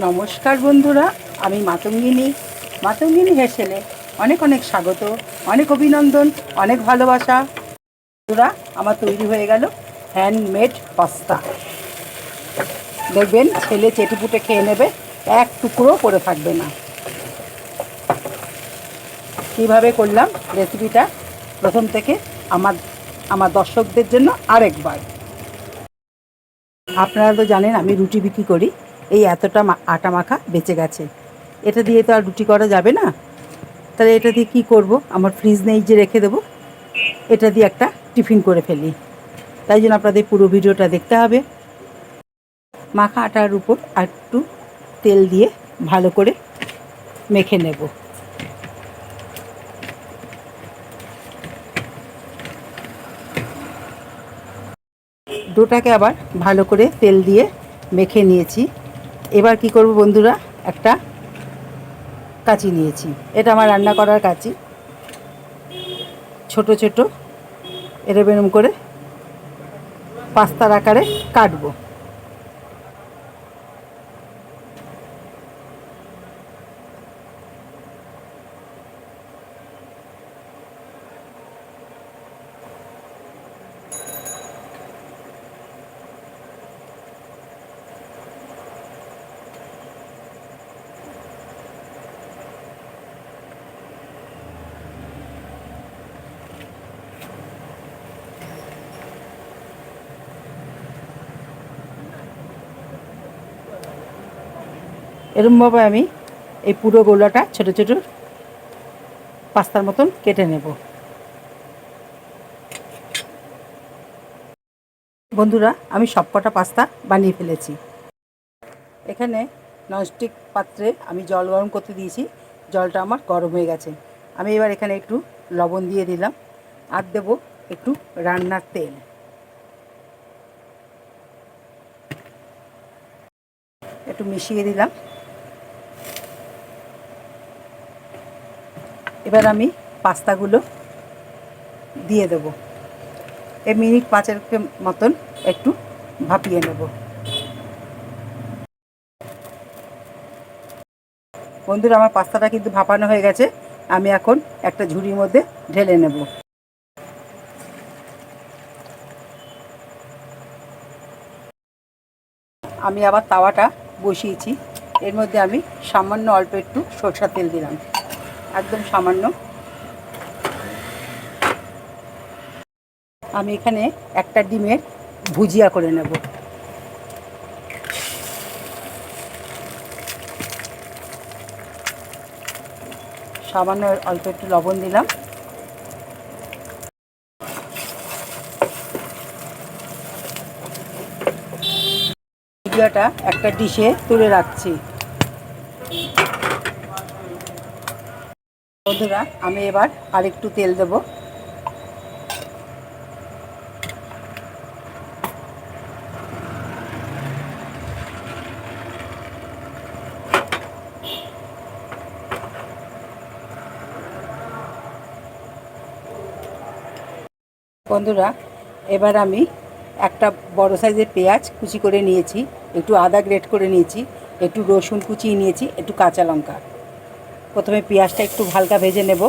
নমস্কার বন্ধুরা, আমি মাতঙ্গিনী। মাতঙ্গিনী হেসেলে অনেক অনেক স্বাগত, অনেক অভিনন্দন, অনেক ভালোবাসা। বন্ধুরা, আমার তৈরি হয়ে গেল হ্যান্ডমেড পাস্তা দেখবেন, ছেলে চেটেপুটে খেয়ে নেবে, এক টুকরো করে থাকবে না। কীভাবে করলাম রেসিপিটা প্রথম থেকে আমার আমার দর্শকদের জন্য আরেকবার। আপনারা তো জানেন, আমি রুটি বিক্রি করি। এই এতটা আটা মাখা বেঁচে গেছে। এটা দিয়ে তো আর রুটি করা যাবে না। তাহলে এটা দিয়ে কী করব? আমার ফ্রিজ নেই যে রেখে দেবো। এটা দিয়ে একটা টিফিন করে ফেলি। তাই জন্য আপনাদের পুরো ভিডিওটা দেখতে হবে। মাখা আটার উপর একটু তেল দিয়ে ভালো করে মেখে নেব। ডোটাকে আবার ভালো করে তেল দিয়ে মেখে নিয়েছি। এবার কি করব বন্ধুরা? একটা কাচি নিয়েছি। এটা আমার রান্না করার কাঁচি। ছোট ছোট এরম করে পাস্তার আকারে কাটবো। এরমভাবে আমি এই পুরো গোলাটা ছোট ছোট পাস্তার মতন কেটে নেব। বন্ধুরা, আমি সবকটা পাস্তা বানিয়ে ফেলেছি। এখানে ননস্টিক পাত্রে আমি জল গরম করতে দিয়েছি। জলটা আমার গরম হয়ে গেছে। আমি এবার এখানে একটু লবণ দিয়ে দিলাম আর দেবো একটু রান্নার তেল। একটু মিশিয়ে দিলাম। এবার আমি পাস্তাগুলো দিয়ে দেবো। এ মিনিট পাঁচের মতন একটু ভাপিয়ে নেব। বন্ধুরা, আমার পাস্তাটা কিন্তু ভাপানো হয়ে গেছে। আমি এখন একটা ঝুড়ির মধ্যে ঢেলে নেব। আমি আবার তাওয়াটা বসিয়েছি। এর মধ্যে আমি সামান্য অল্প একটু সরষার তেল দিলাম। একদম সামান্য। আমি এখানে একটা ডিমের ভুজিয়া করে নেব। সামান্য অল্প একটু লবণ দিলাম। ভুজিয়াটা একটা ডিশে তুলে রাখছি। বন্ধুরা, আমি এবার আরেকটু তেল দেব। বন্ধুরা, এবার আমি একটা বড় সাইজের পেঁয়াজ কুচি করে নিয়েছি, একটু আদা গ্রেট করে নিয়েছি, একটু রসুন কুচিয়ে নিয়েছি, একটু কাঁচা লঙ্কা। প্রথমে পেঁয়াজটা একটু হালকা ভেজে নেব।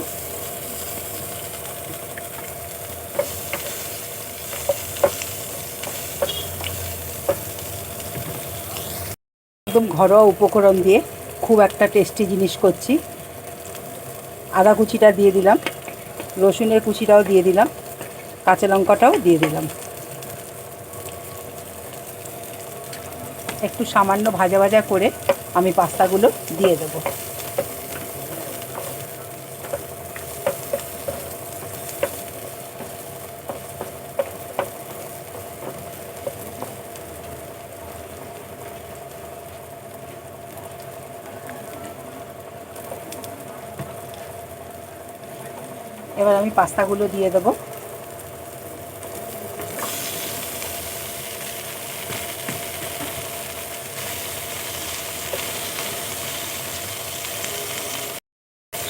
একদম ঘরোয়া উপকরণ দিয়ে খুব একটা টেস্টি জিনিস করছি। আদা কুচিটা দিয়ে দিলাম, রসুনের কুচিটাও দিয়ে দিলাম, কাঁচা লঙ্কাটাও দিয়ে দিলাম। একটু সামান্য ভাজা ভাজা করে আমি পাস্তাগুলো দিয়ে দেবো। এবার আমি পাস্তাগুলো দিয়ে দেবো।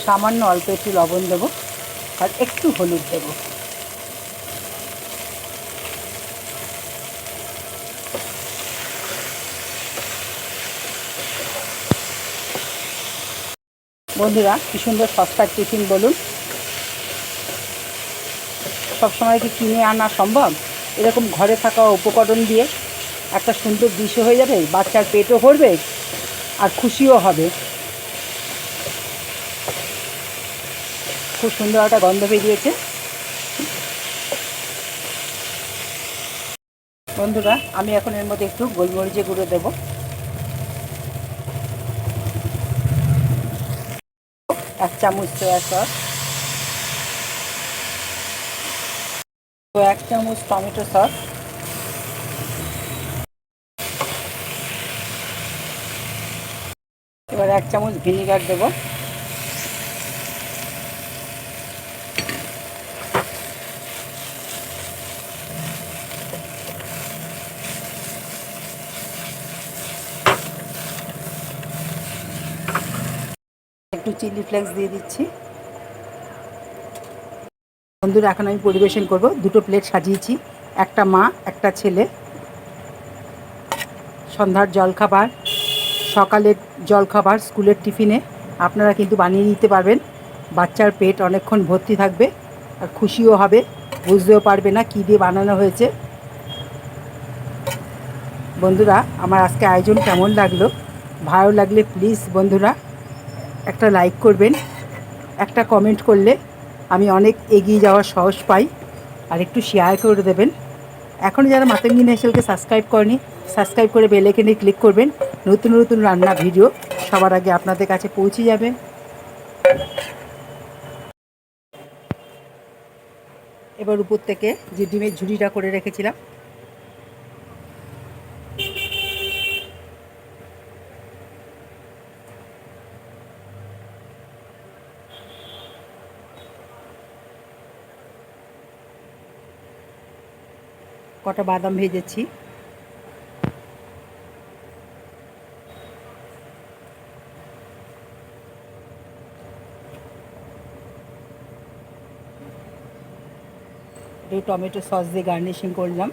সামান্য অল্প একটু লবণ দেবো আর একটু হলুদ দেবো। বন্ধুরা, কি সুন্দর সস্তার টিফিন বলুন। সবসময় কি কিনে আনা সম্ভব? এরকম ঘরে থাকা উপকরণ দিয়ে একটা সুন্দর দৃশ্য হয়ে যাবে, বাচ্চার পেটও ভরবে আর খুশিও হবে। খুব সুন্দর একটা গন্ধ বেরিয়েছে। বন্ধুরা, আমি এখন এর মধ্যে একটু গোলমরিচে গুঁড়ো দেবো। এক চামচ সোয়া সস ও এক চামচ টমেটো সস। এবার এক চামচ ভিনিগার দেবো। একটু চিলি ফ্লেক্স দিয়ে দিচ্ছি। বন্ধুরা, এখন আমি পরিবেশন করব। দুটো প্লেট সাজিয়েছি। একটা মা, একটা ছেলে। সন্ধ্যার জলখাবার, সকালের জলখাবার স্কুলের টিফিনে। আপনারা কিন্তু বানিয়ে নিতে পারবেন। বাচ্চার পেট অনেকক্ষণ ভর্তি থাকবে আর খুশিও হবে। বুঝতেও পারবে না কী দিয়ে বানানো হয়েছে। বন্ধুরা, আমার আজকে আয়োজন কেমন লাগল? ভালো লাগলে প্লিজ বন্ধুরা একটা লাইক করবেন, একটা কমেন্ট করলে অনেক এগিয়ে যাওয়ার সাহস পাই, আর একটু শেয়ার করে দেবেন। এখন যারা মাতঙ্গিনী হাসলকে সাবস্ক্রাইব করেনি সাবস্ক্রাইব করে বেলেকেনে ক্লিক করবেন। নতুন নতুন রান্না ভিডিও সবার আগে আপনাদের কাছে পৌঁছে যাবে। এবার উপর থেকে যে ডিমের ঝুড়িটা করে রেখেছিলাম কটা বাদাম ভেজেছি। একটু টমেটো সস দিয়ে গার্নিশিং করলাম।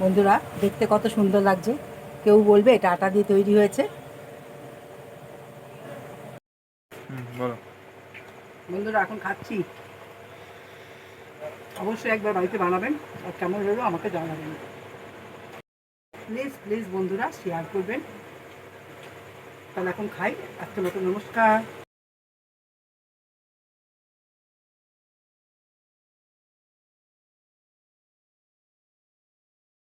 বন্ধুরা, দেখতে কত সুন্দর লাগছে। কেউ বলবে এটা আটা দিয়ে তৈরি হয়েছে। বন্ধুরা, এখন খাচ্ছি। অবশ্যই একবার বাড়িতে বানাবেন আর কেমন হলো আমাকে জানাবেন। প্লিজ প্লিজ বন্ধুরা শেয়ার করবেন। তাহলে এখন খাই। আজকে নতুন নমস্কার।